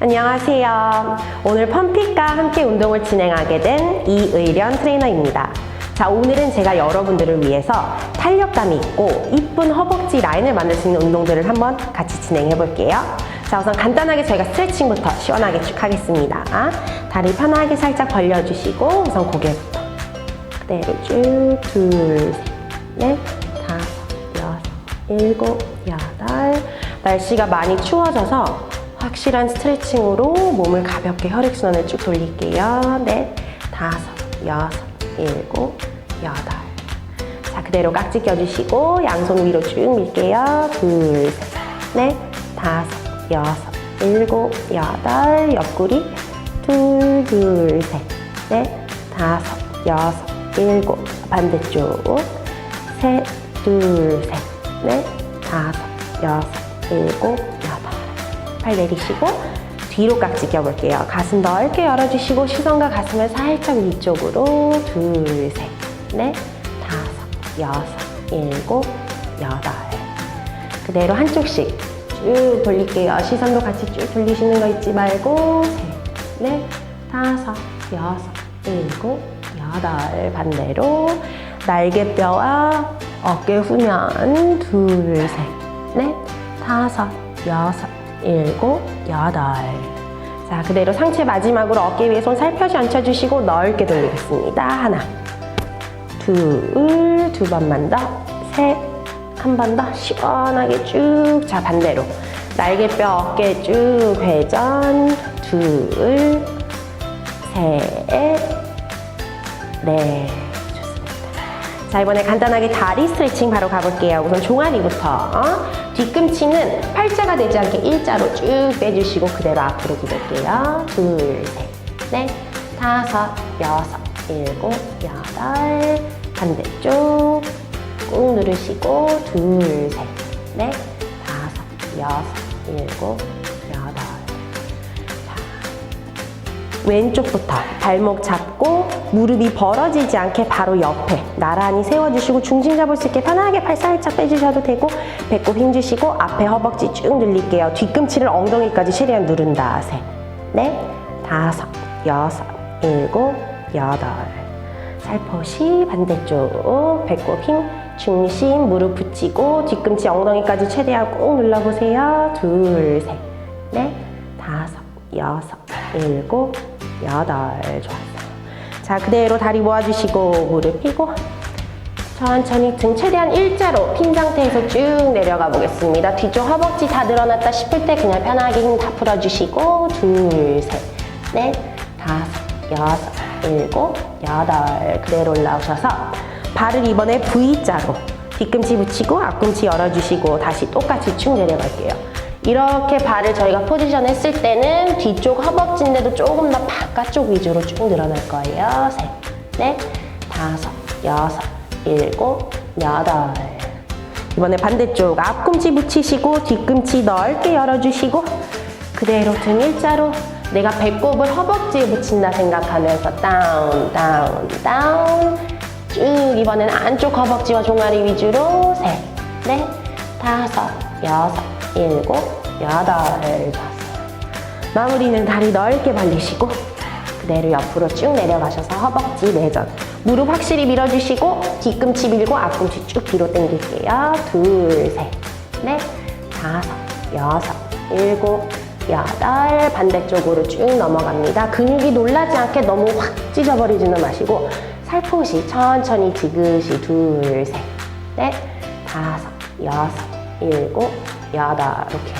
안녕하세요. 오늘 펌픽과 함께 운동을 진행하게 된 이의련 트레이너입니다. 자, 오늘은 제가 여러분들을 위해서 탄력감이 있고 이쁜 허벅지 라인을 만들 수 있는 운동들을 한번 같이 진행해 볼게요. 자, 우선 간단하게 저희가 스트레칭부터 시원하게 쭉 하겠습니다. 다리 편하게 살짝 벌려주시고 우선 고개부터 그대로 쭉 둘, 셋, 넷, 다섯, 여섯, 일곱, 여덟 날씨가 많이 추워져서 확실한 스트레칭으로 몸을 가볍게 혈액순환을 쭉 돌릴게요. 넷, 다섯, 여섯, 일곱, 여덟. 자, 그대로 깍지 껴주시고 양손 위로 쭉 밀게요. 둘, 셋, 넷, 다섯, 여섯, 일곱, 여덟. 옆구리 둘, 둘, 셋, 넷, 다섯, 여섯, 일곱. 반대쪽 셋, 둘, 셋, 넷, 다섯, 여섯, 일곱. 팔 내리시고 뒤로 깍지 껴볼게요. 가슴 넓게 열어주시고 시선과 가슴을 살짝 위쪽으로 둘, 셋, 넷, 다섯, 여섯, 일곱, 여덟. 그대로 한쪽씩 쭉 돌릴게요. 시선도 같이 쭉 돌리시는 거 잊지 말고 셋, 넷, 다섯, 여섯, 일곱, 여덟. 반대로 날개뼈와 어깨 후면 둘, 셋, 넷, 다섯, 여섯, 일곱, 여덟. 자, 그대로 상체 마지막으로 어깨 위에 손 살펴시 얹혀주시고 넓게 돌리겠습니다. 하나, 둘, 두 번만 더, 셋, 한 번 더 시원하게 쭉. 자, 반대로. 날개뼈 어깨 쭉 회전, 둘, 셋, 넷. 좋습니다. 자, 이번에 간단하게 다리 스트레칭 바로 가볼게요. 우선 종아리부터. 어? 뒤꿈치는 팔자가 되지 않게 일자로 쭉 빼주시고 그대로 앞으로 기댈게요. 둘, 셋, 넷, 다섯, 여섯, 일곱, 여덟. 반대쪽 꾹 누르시고 둘, 셋, 넷, 다섯, 여섯, 일곱, 왼쪽부터 발목 잡고 무릎이 벌어지지 않게 바로 옆에 나란히 세워주시고 중심 잡을 수 있게 편하게 팔 살짝 빼주셔도 되고 배꼽 힘주시고 앞에 허벅지 쭉 늘릴게요. 뒤꿈치를 엉덩이까지 최대한 누른다. 셋, 넷, 다섯, 여섯, 일곱, 여덟. 살포시 반대쪽 배꼽 힘 중심 무릎 붙이고 뒤꿈치 엉덩이까지 최대한 꾹 눌러보세요. 둘, 셋, 넷, 다섯, 여섯, 일곱, 여덟. 좋았어요. 자, 그대로 다리 모아주시고 무릎 펴고 천천히 등 최대한 일자로 핀 상태에서 쭉 내려가 보겠습니다. 뒤쪽 허벅지 다 늘어났다 싶을 때 그냥 편하게 힘 다 풀어주시고 둘, 셋, 넷, 다섯, 여섯, 일곱, 여덟. 그대로 올라오셔서 발을 이번에 V자로 뒤꿈치 붙이고 앞꿈치 열어주시고 다시 똑같이 쭉 내려갈게요. 이렇게 발을 저희가 포지션 했을 때는 뒤쪽 허벅지인데도 조금 더 바깥쪽 위주로 쭉 늘어날 거예요. 셋, 넷, 다섯, 여섯, 일곱, 여덟. 이번에 반대쪽 앞꿈치 붙이시고 뒤꿈치 넓게 열어주시고 그대로 등 일자로 내가 배꼽을 허벅지에 붙인다 생각하면서 다운, 다운, 다운 쭉 이번엔 안쪽 허벅지와 종아리 위주로 셋, 넷, 다섯, 여섯, 일곱, 여덟. 마무리는 다리 넓게 벌리시고 그대로 옆으로 쭉 내려가셔서 허벅지 내전 무릎 확실히 밀어주시고 뒤꿈치 밀고 앞꿈치 쭉 뒤로 당길게요. 둘, 셋, 넷, 다섯, 여섯, 일곱, 여덟 반대쪽으로 쭉 넘어갑니다. 근육이 놀라지 않게 너무 확 찢어버리지는 마시고 살포시 천천히 지그시 둘, 셋, 넷, 다섯, 여섯, 일곱, 여덟 이렇게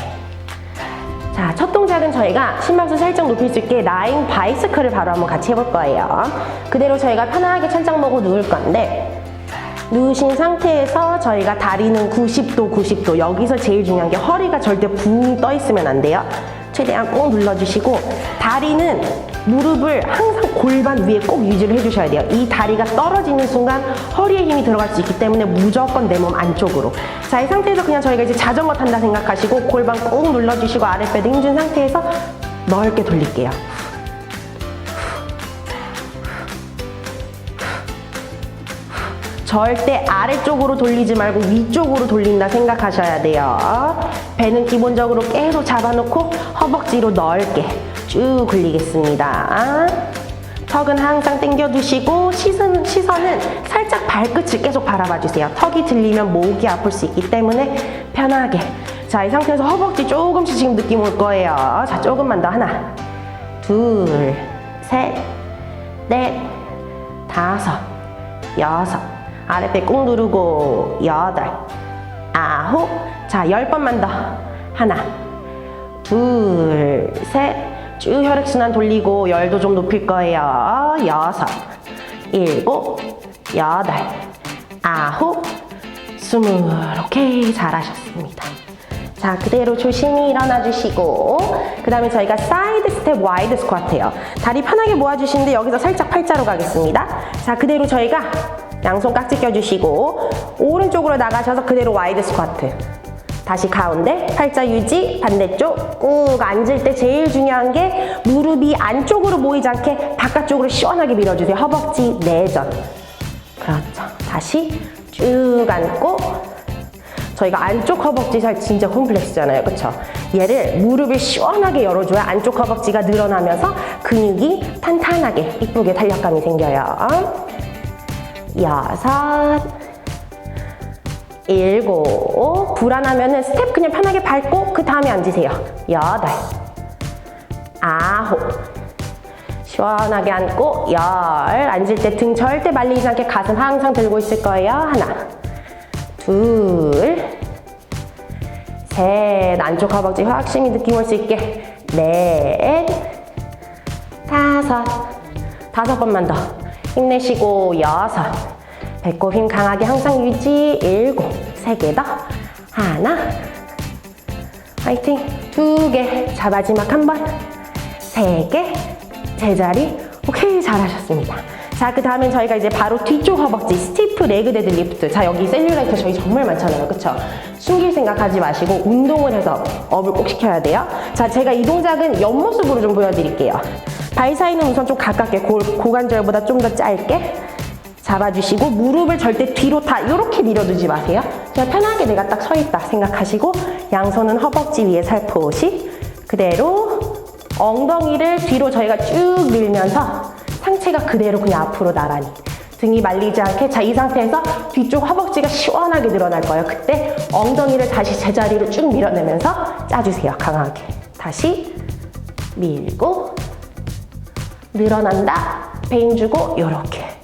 자, 첫 동작은 저희가 심박수 살짝 높일 수 있게 라인 바이스크를 바로 한번 같이 해볼 거예요. 그대로 저희가 편하게 천장 보고 누울 건데 누우신 상태에서 저희가 다리는 90도, 90도 여기서 제일 중요한 게 허리가 절대 붕 떠 있으면 안 돼요. 최대한 꼭 눌러주시고 다리는 무릎을 항상 골반 위에 꼭 유지를 해주셔야 돼요. 이 다리가 떨어지는 순간 허리에 힘이 들어갈 수 있기 때문에 무조건 내 몸 안쪽으로. 자, 이 상태에서 그냥 저희가 이제 자전거 탄다 생각하시고 골반 꼭 눌러주시고 아랫배도 힘준 상태에서 넓게 돌릴게요. 절대 아래쪽으로 돌리지 말고 위쪽으로 돌린다 생각하셔야 돼요. 배는 기본적으로 계속 잡아놓고 허벅지로 넓게 쭉 굴리겠습니다. 턱은 항상 당겨두시고 시선, 시선은 살짝 발끝을 계속 바라봐 주세요. 턱이 들리면 목이 아플 수 있기 때문에 편하게. 자, 이 상태에서 허벅지 조금씩 지금 느낌 올 거예요. 자, 조금만 더. 하나, 둘, 셋, 넷, 다섯, 여섯. 아랫배 꾹 누르고 여덟, 아홉. 자, 열 번만 더. 하나, 둘, 셋. 쭉 혈액순환 돌리고 열도 좀 높일 거예요. 여섯, 일곱, 여덟, 아홉, 스물. 오케이. 잘하셨습니다. 자, 그대로 조심히 일어나 주시고, 그 다음에 저희가 사이드 스텝 와이드 스쿼트예요. 다리 편하게 모아주시는데 여기서 살짝 팔자로 가겠습니다. 자, 그대로 저희가 양손 깍지 껴주시고, 오른쪽으로 나가셔서 그대로 와이드 스쿼트. 다시 가운데, 팔자 유지, 반대쪽 꾹 앉을 때 제일 중요한 게 무릎이 안쪽으로 모이지 않게 바깥쪽으로 시원하게 밀어주세요. 허벅지 내전. 그렇죠. 다시 쭉 앉고, 저희가 안쪽 허벅지 살 진짜 콤플렉스잖아요. 그쵸? 얘를 무릎을 시원하게 열어줘야 안쪽 허벅지가 늘어나면서 근육이 탄탄하게 이쁘게 탄력감이 생겨요. 여섯, 일곱, 불안하면은 스텝 그냥 편하게 밟고 그 다음에 앉으세요. 여덟, 아홉, 시원하게 앉고 열, 앉을 때 등 절대 말리지 않게 가슴 항상 들고 있을 거예요. 하나, 둘, 셋, 안쪽 허벅지 확실히 느낌 올 수 있게. 넷, 다섯, 다섯 번만 더. 힘내시고 여섯, 배꼽 힘 강하게 항상 유지 일곱, 세 개 더, 하나, 화이팅, 두 개, 자 마지막 한 번, 세 개, 제자리, 오케이 잘하셨습니다. 자, 그 다음엔 저희가 이제 바로 뒤쪽 허벅지, 스티프 레그 데드리프트. 자, 여기 셀룰라이트 저희 정말 많잖아요. 그쵸? 숨길 생각 하지 마시고 운동을 해서 업을 꼭 시켜야 돼요. 자, 제가 이 동작은 옆모습으로 좀 보여드릴게요. 발 사이는 우선 좀 가깝게, 골, 고관절보다 좀 더 짧게 잡아주시고 무릎을 절대 뒤로 다 이렇게 밀어두지 마세요. 그냥 편하게 내가 딱 서 있다 생각하시고 양손은 허벅지 위에 살포시 그대로 엉덩이를 뒤로 저희가 쭉 밀면서 상체가 그대로 그냥 앞으로 나란히 등이 말리지 않게 자 이 상태에서 뒤쪽 허벅지가 시원하게 늘어날 거예요. 그때 엉덩이를 다시 제자리로 쭉 밀어내면서 짜주세요. 강하게 다시 밀고 늘어난다 배 힘주고 요렇게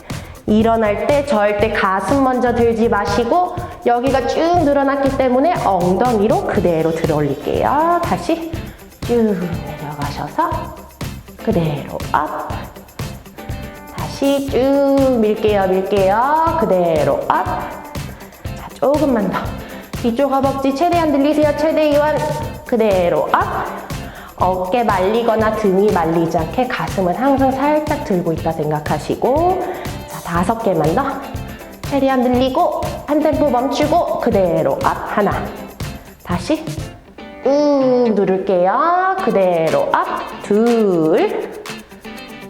일어날 때 절대 가슴 먼저 들지 마시고 여기가 쭉 늘어났기 때문에 엉덩이로 그대로 들어 올릴게요. 다시 쭉 내려가셔서 그대로 업 다시 쭉 밀게요 밀게요. 그대로 업 자, 조금만 더. 뒤쪽 허벅지 최대한 늘리세요. 최대이완. 그대로 업 어깨 말리거나 등이 말리지 않게 가슴은 항상 살짝 들고 있다 생각하시고 자 다섯 개만 더. 최대한 늘리고 한 템포 멈추고 그대로 업 하나. 다시. 꾹 누를게요. 그대로 업둘.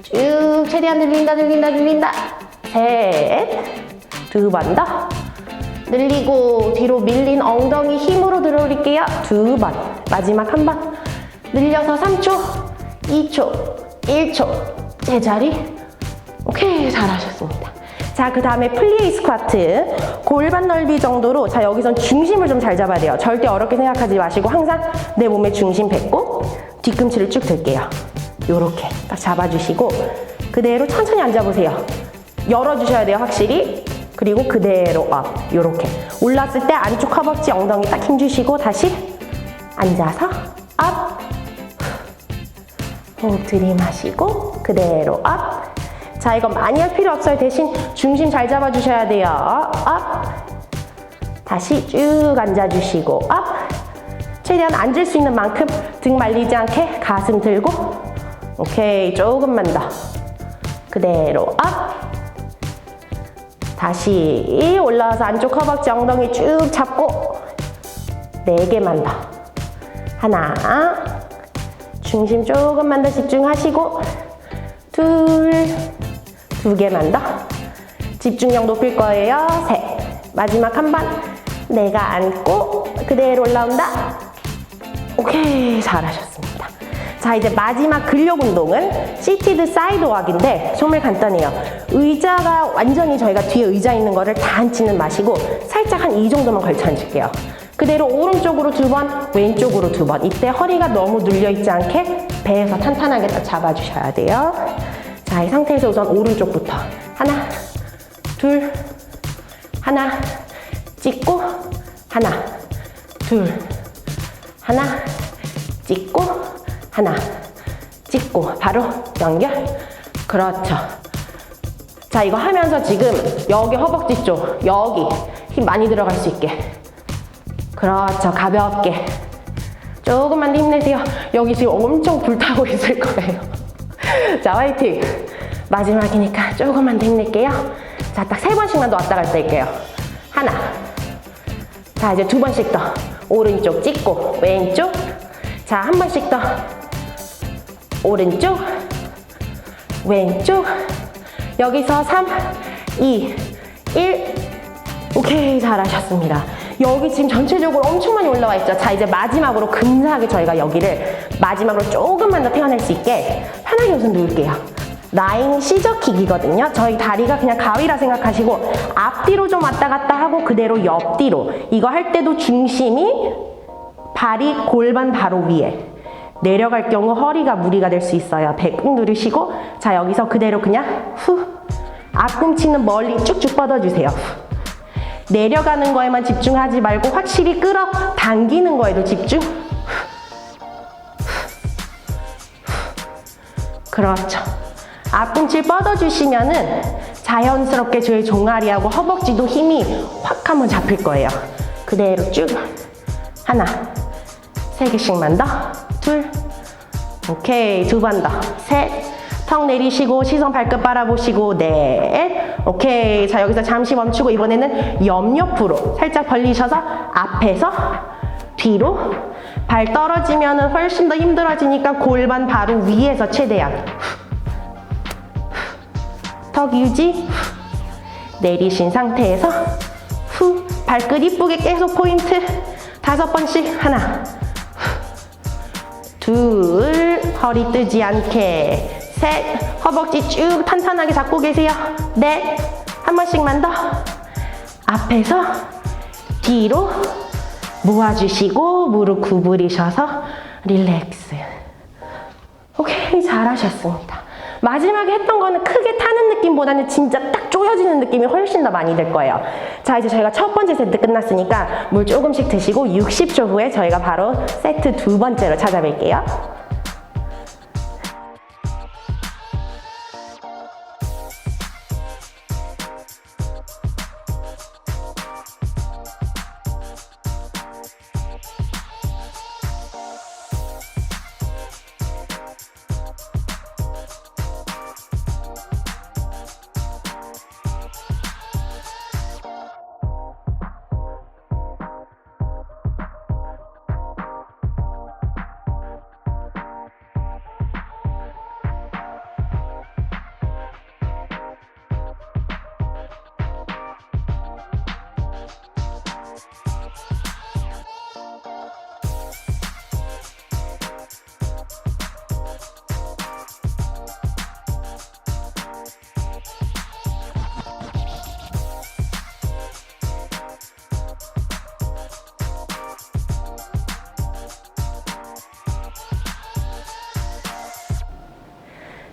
쭉. 최대한 늘린다 늘린다 늘린다. 셋두 번 더. 늘리고 뒤로 밀린 엉덩이 힘으로 들어올릴게요. 두 번. 마지막 한 번. 늘려서 3초 2초 1초. 제자리 오케이 잘하셨습니다 자 그 다음에 플리에이 스쿼트 골반 넓이 정도로 자 여기선 중심을 좀 잘 잡아야 돼요 절대 어렵게 생각하지 마시고 항상 내 몸의 중심 뱉고 뒤꿈치를 쭉 들게요 요렇게 딱 잡아주시고 그대로 천천히 앉아보세요. 열어주셔야 돼요, 확실히. 그리고 그대로 업, 요렇게. 올랐을 때 안쪽 허벅지 엉덩이 딱 힘주시고 다시 앉아서 업. 호흡 들이마시고 그대로 업. 자, 이거 많이 할 필요 없어요. 대신 중심 잘 잡아주셔야 돼요. 업. 다시 쭉 앉아주시고 업. 최대한 앉을 수 있는 만큼 등 말리지 않게 가슴 들고 오케이 조금만 더 그대로 업 다시 올라와서 안쪽 허벅지 엉덩이 쭉 잡고 네 개만 더 하나 중심 조금만 더 집중하시고 둘 두 개만 더 집중력 높일 거예요 셋 마지막 한 번 내가 앉고 그대로 올라온다 오케이 잘하셨습니다. 자 이제 마지막 근력 운동은 시티드 사이드 왁인데 정말 간단해요. 의자가 완전히 저희가 뒤에 의자 있는 거를 다 앉지는 마시고 살짝 한 이 정도만 걸쳐 앉을게요. 그대로 오른쪽으로 두 번, 왼쪽으로 두 번. 이때 허리가 너무 눌려 있지 않게 배에서 탄탄하게 딱 잡아주셔야 돼요. 자, 이 상태에서 우선 오른쪽부터 하나, 둘, 하나, 찍고 하나, 둘, 하나, 찍고 하나, 찍고 바로 연결. 그렇죠. 자, 이거 하면서 지금 여기 허벅지 쪽, 여기 힘 많이 들어갈 수 있게. 그렇죠. 가볍게. 조금만 더 힘내세요. 여기 지금 엄청 불타고 있을 거예요. 자, 화이팅. 마지막이니까 조금만 더 힘낼게요. 자, 딱 세 번씩만 더 왔다 갔다 할게요. 하나. 자, 이제 두 번씩 더. 오른쪽 찍고, 왼쪽. 자, 한 번씩 더. 오른쪽, 왼쪽. 여기서 3, 2, 1. 오케이, 잘하셨습니다. 여기 지금 전체적으로 엄청 많이 올라와 있죠. 자, 이제 마지막으로 근사하게 저희가 여기를 마지막으로 조금만 더 태어날 수 있게 편하게 우선 누울게요. 라인 시저킥이거든요. 저희 다리가 그냥 가위라 생각하시고 앞뒤로 좀 왔다 갔다 하고 그대로 옆뒤로. 이거 할 때도 중심이 발이 골반 바로 위에. 내려갈 경우 허리가 무리가 될 수 있어요. 배꾹 누르시고 자 여기서 그대로 그냥 후 앞꿈치는 멀리 쭉쭉 뻗어주세요. 후. 내려가는 거에만 집중하지 말고 확실히 끌어 당기는 거에도 집중. 그렇죠. 앞꿈치 뻗어주시면은 자연스럽게 저희 종아리하고 허벅지도 힘이 확 한번 잡힐 거예요. 그대로 쭉. 하나, 세 개씩만 더. 둘. 오케이. 두 번 더. 셋. 턱 내리시고 시선 발끝 바라보시고 넷. 오케이. 자, 여기서 잠시 멈추고 이번에는 옆옆으로 살짝 벌리셔서 앞에서 뒤로 발 떨어지면 은 훨씬 더 힘들어지니까 골반 바로 위에서 최대한 턱 유지 내리신 상태에서 후 발끝 이쁘게 계속 포인트. 다섯 번씩 하나. 둘 허리 뜨지 않게. 셋 허벅지 쭉 탄탄하게 잡고 계세요. 넷 한 번씩만 더. 앞에서 뒤로 모아주시고 무릎 구부리셔서 릴렉스. 오케이 잘하셨습니다 마지막에 했던 거는 크게 타는 느낌보다는 진짜 딱 조여지는 느낌이 훨씬 더 많이 들 거예요. 자 이제 저희가 첫 번째 세트 끝났으니까 물 조금씩 드시고 60초 후에 저희가 바로 세트 두 번째로 찾아뵐게요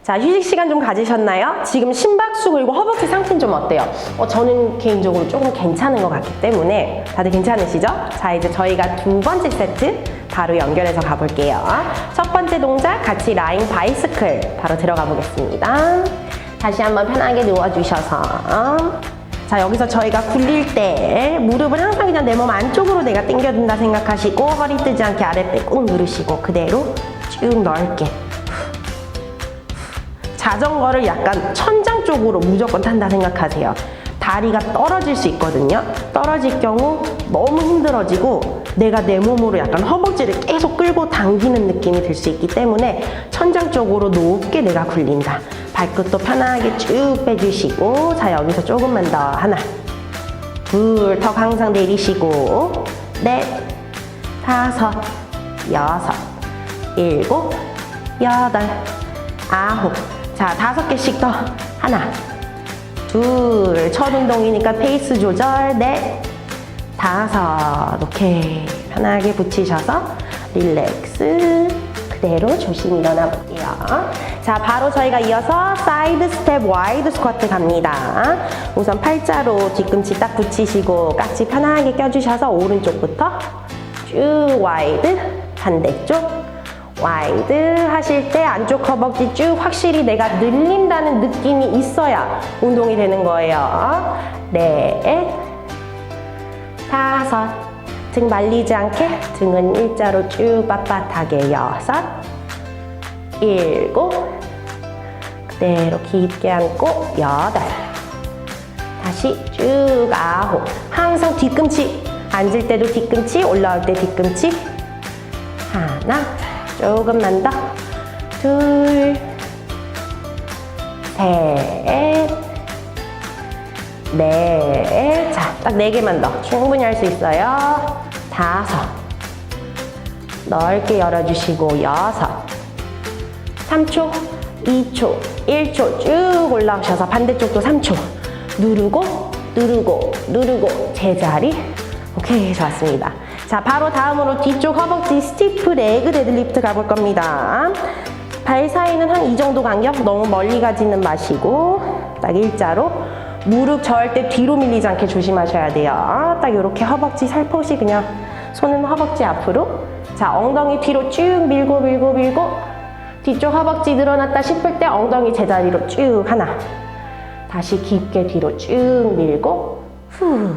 자, 휴식 시간 좀 가지셨나요? 지금 심박수 그리고 허벅지 상태는 좀 어때요? 어, 저는 개인적으로 조금 괜찮은 것 같기 때문에 다들 괜찮으시죠? 자, 이제 저희가 두 번째 세트 바로 연결해서 가볼게요. 첫 번째 동작 같이 라인 바이스클 바로 들어가 보겠습니다. 다시 한번 편하게 누워주셔서 자 여기서 저희가 굴릴 때 무릎을 항상 그냥 내 몸 안쪽으로 내가 당겨준다 생각하시고 허리 뜨지 않게 아랫배 꾹 누르시고 그대로 쭉 넓게 자전거를 약간 천장 쪽으로 무조건 탄다 생각하세요. 다리가 떨어질 수 있거든요. 떨어질 경우 너무 힘들어지고 내가 내 몸으로 약간 허벅지를 계속 끌고 당기는 느낌이 들 수 있기 때문에 천장 쪽으로 높게 내가 굴린다. 발끝도 편하게 쭉 빼주시고 자 여기서 조금만 더 하나 둘 턱 항상 내리시고 넷 다섯 여섯, 일곱, 여덟, 아홉. 자, 다섯 개씩 더. 하나, 둘. 첫 운동이니까 페이스 조절. 넷, 다섯. 오케이. 편하게 붙이셔서 릴렉스. 그대로 조심히 일어나 볼게요. 자, 바로 저희가 이어서 사이드 스텝 와이드 스쿼트 갑니다. 우선 팔자로 뒤꿈치 딱 붙이시고 깍지 편하게 껴주셔서 오른쪽부터 쭉 와이드, 반대쪽 와이드 하실 때 안쪽 허벅지 쭉 확실히 내가 늘린다는 느낌이 있어야 운동이 되는 거예요. 넷, 다섯, 등 말리지 않게 등은 일자로 쭉 빳빳하게 여섯, 일곱, 그대로 깊게 앉고 여덟, 다시 쭉 아홉. 항상 뒤꿈치. 앉을 때도 뒤꿈치, 올라올 때 뒤꿈치. 하나, 조금만 더. 둘, 셋, 넷. 자, 딱 네 개만 더. 충분히 할 수 있어요. 다섯. 넓게 열어주시고 여섯. 3초, 2초, 1초 쭉 올라오셔서 반대쪽도 3초. 누르고, 누르고, 누르고, 제자리. 오케이, 좋았습니다. 자, 바로 다음으로 뒤쪽 허벅지 스티프 레그 데드리프트 가볼 겁니다. 발 사이는 한 이 정도 간격, 너무 멀리 가지는 마시고, 딱 일자로. 무릎 때 뒤로 밀리지 않게 조심하셔야 돼요. 딱 이렇게 허벅지 살포시 그냥 손은 허벅지 앞으로. 자, 엉덩이 뒤로 쭉 밀고, 밀고, 밀고. 뒤쪽 허벅지 늘어났다 싶을 때 엉덩이 제자리로 쭉 하나. 다시 깊게 뒤로 쭉 밀고, 후.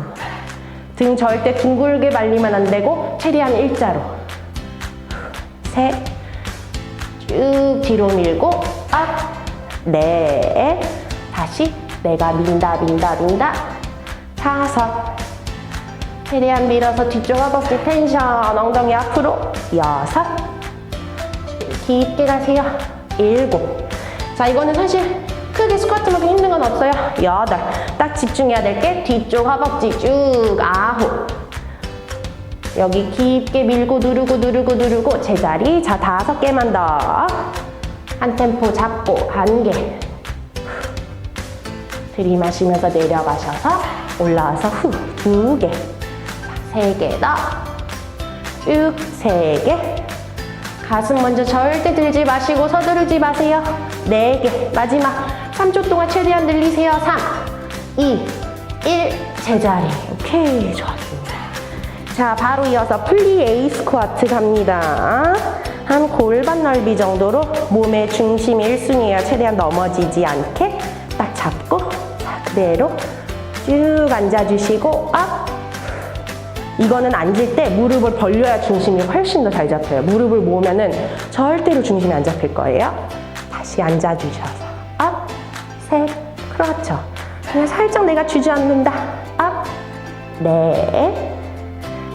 등때 둥글게 말리면 안 되고, 최대한 일자로. 셋. 쭉 뒤로 밀고, 업. 넷. 다시 내가 민다, 민다, 민다. 다섯. 최대한 밀어서 뒤쪽 허벅지 텐션, 엉덩이 앞으로. 여섯. 깊게 가세요. 일곱. 자, 이거는 사실 크게 스쿼트만큼 힘든 건 없어요. 여덟. 딱 집중해야 될 게 뒤쪽 허벅지 쭉 아홉. 여기 깊게 밀고 누르고 누르고 누르고 제자리. 자, 다섯 개만 더. 한 템포 잡고 한 개. 들이마시면서 내려가셔서 올라와서 후 두 개. 세 개 더. 쭉 세 개. 가슴 먼저 절대 들지 마시고 서두르지 마세요. 네 개. 마지막 3초 동안 최대한 늘리세요. 3, 2, 1. 제자리. 오케이. 좋았습니다. 자, 바로 이어서 플리 에이 스쿼트 갑니다. 한 골반 넓이 정도로 몸의 중심이 1순위예요. 최대한 넘어지지 않게 딱 잡고 자, 그대로 쭉 앉아주시고 업. 이거는 앉을 때 무릎을 벌려야 중심이 훨씬 더 잘 잡혀요. 무릎을 모으면 은 절대로 중심이 안 잡힐 거예요. 다시 앉아주셔서 살짝 내가 주저앉는다. 업, 넷,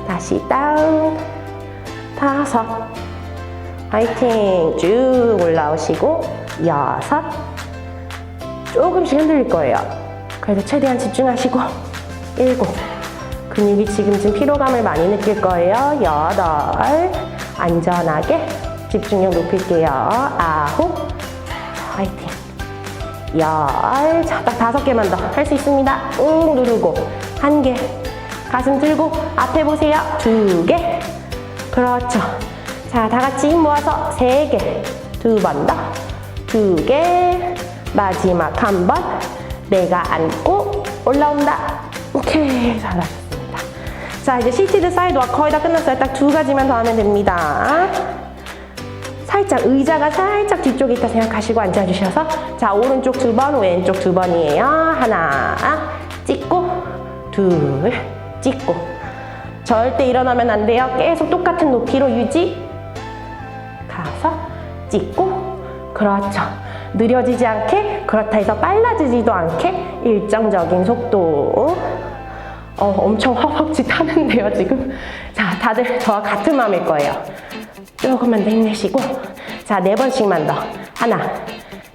다시 다운, 다섯, 화이팅. 쭉 올라오시고 여섯, 조금씩 흔들릴 거예요. 그래서 최대한 집중하시고 일곱. 근육이 지금쯤 피로감을 많이 느낄 거예요. 여덟. 안전하게 집중력 높일게요. 아홉. 자, 화이팅. 열. 자, 딱 다섯 개만 더 할 수 있습니다. 응 누르고. 한 개. 가슴 들고 앞에 보세요. 두 개. 그렇죠. 자, 다 같이 힘 모아서 세 개. 두 번 더. 두 개. 마지막 한 번. 내가 안고 올라온다. 오케이. 잘하셨습니다. 자, 이제 시티드 사이드와 거의 다 끝났어요. 딱 두 가지만 더 하면 됩니다. 살짝 의자가 살짝 뒤쪽에 있다 생각하시고 앉아주셔서 자 오른쪽 두 번 왼쪽 두 번이에요. 하나 찍고 둘 찍고. 절대 일어나면 안 돼요. 계속 똑같은 높이로 유지. 가서 찍고. 그렇죠. 느려지지 않게 그렇다 해서 빨라지지도 않게 일정적인 속도. 어, 엄청 허벅지 타는데요, 지금. 자, 다들 저와 같은 마음일 거예요. 조금만 더 힘내시고. 자, 네 번씩만 더. 하나,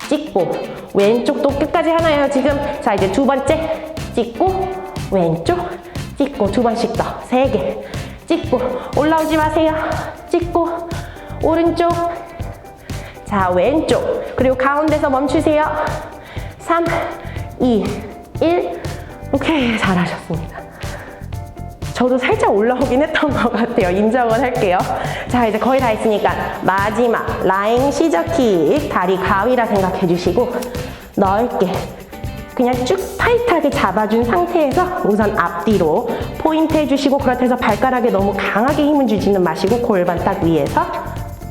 찍고, 왼쪽도 끝까지 하나예요, 지금. 자, 이제 두 번째, 찍고, 왼쪽, 찍고, 두 번씩 더. 세 개. 찍고, 올라오지 마세요. 찍고, 오른쪽. 자, 왼쪽. 그리고 가운데서 멈추세요. 3, 2, 1. 오케이, 잘하셨습니다. 저도 살짝 올라오긴 했던 것 같아요. 인정은 할게요. 자, 이제 거의 다 했으니까 마지막 라인 시저킥 다리 가위라 생각해 주시고 넓게 그냥 쭉 타이트하게 잡아준 상태에서 우선 앞뒤로 포인트 해주시고 그렇다 해서 발가락에 너무 강하게 힘을 주지는 마시고 골반 딱 위에서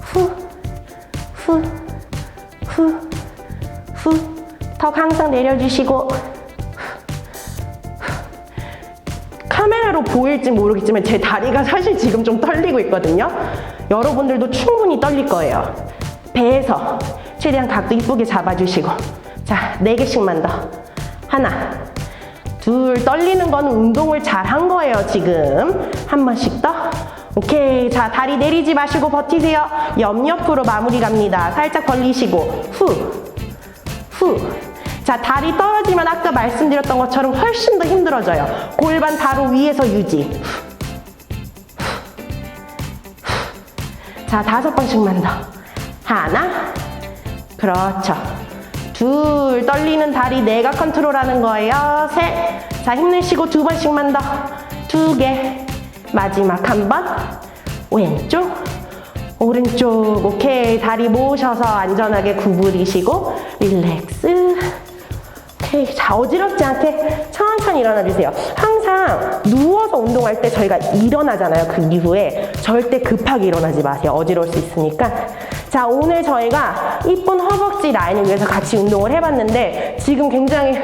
후, 후, 후, 후. 턱 항상 내려주시고 카메라로 보일지 모르겠지만 제 다리가 사실 지금 좀 떨리고 있거든요. 여러분들도 충분히 떨릴 거예요. 배에서 최대한 각도 이쁘게 잡아주시고 자, 네 개씩만 더. 하나, 둘, 떨리는 거는 운동을 잘 한 거예요, 지금. 한 번씩 더. 오케이. 자, 다리 내리지 마시고 버티세요. 옆옆으로 마무리 갑니다. 살짝 벌리시고, 후, 후. 자, 다리 떨어지면 아까 말씀드렸던 것처럼 훨씬 더 힘들어져요. 골반 바로 위에서 유지. 자, 다섯 번씩만 더. 하나. 그렇죠. 둘. 떨리는 다리 내가 컨트롤하는 거예요. 셋. 자, 힘내시고 두 번씩만 더. 두 개. 마지막 한 번. 왼쪽. 오른쪽. 오케이. 다리 모으셔서 안전하게 구부리시고 릴렉스. 자, 어지럽지 않게 천천히 일어나 주세요. 항상 누워서 운동할 때 저희가 일어나잖아요. 그 이후에 절대 급하게 일어나지 마세요. 어지러울 수 있으니까. 자, 오늘 저희가 이쁜 허벅지 라인을 위해서 같이 운동을 해봤는데 지금 굉장히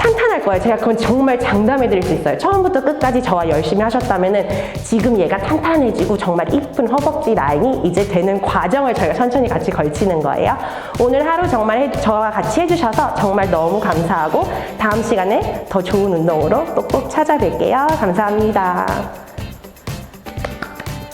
탄탄할 거예요. 제가 그건 정말 장담해 드릴 수 있어요. 처음부터 끝까지 저와 열심히 하셨다면은 지금 얘가 탄탄해지고 정말 이쁜 허벅지 라인이 이제 되는 과정을 저희가 천천히 같이 걸치는 거예요. 오늘 하루 정말 해- 저와 같이 해주셔서 정말 너무 감사하고 다음 시간에 더 좋은 운동으로 또 꼭 찾아뵐게요. 감사합니다.